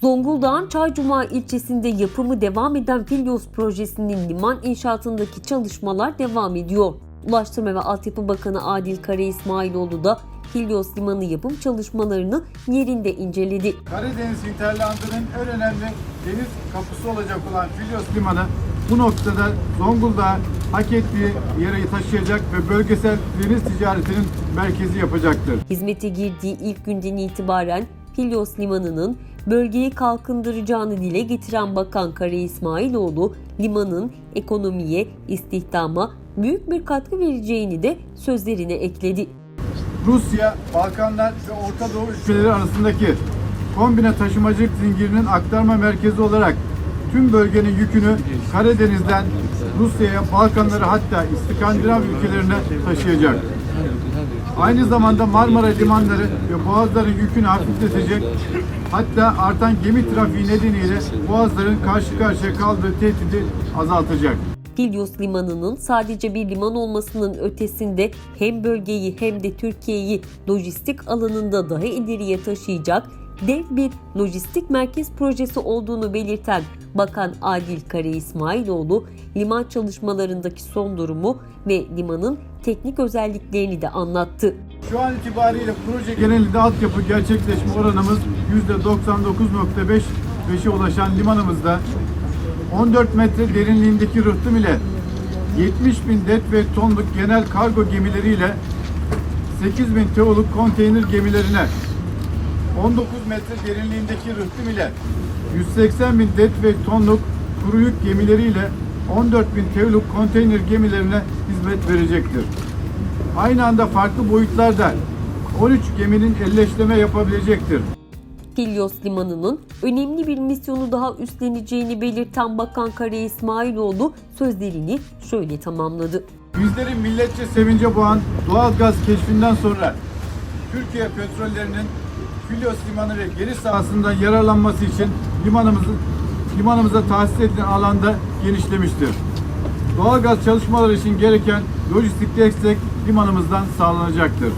Zonguldak'ın Çaycuma ilçesinde yapımı devam eden Filyos projesinin liman inşaatındaki çalışmalar devam ediyor. Ulaştırma ve Altyapı Bakanı Adil Kara İsmailoğlu da Filyos limanı yapım çalışmalarını yerinde inceledi. Karadeniz hinterlandının en önemli deniz kapısı olacak olan Filyos Limanı bu noktada Zonguldak'ı hak ettiği yere taşıyacak ve bölgesel deniz ticaretinin merkezi yapacaktır. Hizmete girdiği ilk günden itibaren Filyos Limanı'nın bölgeyi kalkındıracağını dile getiren Bakan Kara İsmailoğlu, limanın ekonomiye, istihdama büyük bir katkı vereceğini de sözlerine ekledi. Rusya, Balkanlar ve Orta Doğu ülkeleri arasındaki kombine taşımacılık zincirinin aktarma merkezi olarak tüm bölgenin yükünü Karadeniz'den Rusya'ya, Balkanlara hatta İskandinav ülkelerine taşıyacak. Aynı zamanda Marmara limanları ve boğazların yükünü hafifletecek, hatta artan gemi trafiği nedeniyle boğazların karşı karşıya kaldığı tehdidi azaltacak. Filyos Limanı'nın sadece bir liman olmasının ötesinde hem bölgeyi hem de Türkiye'yi lojistik alanında daha ileriye taşıyacak dev bir lojistik merkez projesi olduğunu belirten Bakan Adil Kara İsmailoğlu, liman çalışmalarındaki son durumu ve limanın teknik özelliklerini de anlattı. Şu an itibariyle proje genelinde altyapı gerçekleşme oranımız %99.5'e ulaşan limanımızda 14 metre derinliğindeki rıhtım ile 70 bin det ve tonluk genel kargo gemileriyle 8 bin teoluk konteyner gemilerine 19 metre derinliğindeki rıhtım ile 180 bin det ve tonluk kuru yük gemileriyle 14 bin teoluk konteyner gemilerine hizmet verecektir. Aynı anda farklı boyutlarda 13 geminin elleşleme yapabilecektir. Filyos Limanı'nın önemli bir misyonu daha üstleneceğini belirten Bakan Kara İsmailoğlu sözlerini şöyle tamamladı. Bizleri milletçe sevince boğan doğal gaz keşfinden sonra Türkiye petrollerinin Filyos Limanı ve geniş sahasından yararlanması için limanımızı limanımıza tahsis edilen alanda genişlemiştir. Doğal gaz çalışmaları için gereken lojistik destek limanımızdan sağlanacaktır.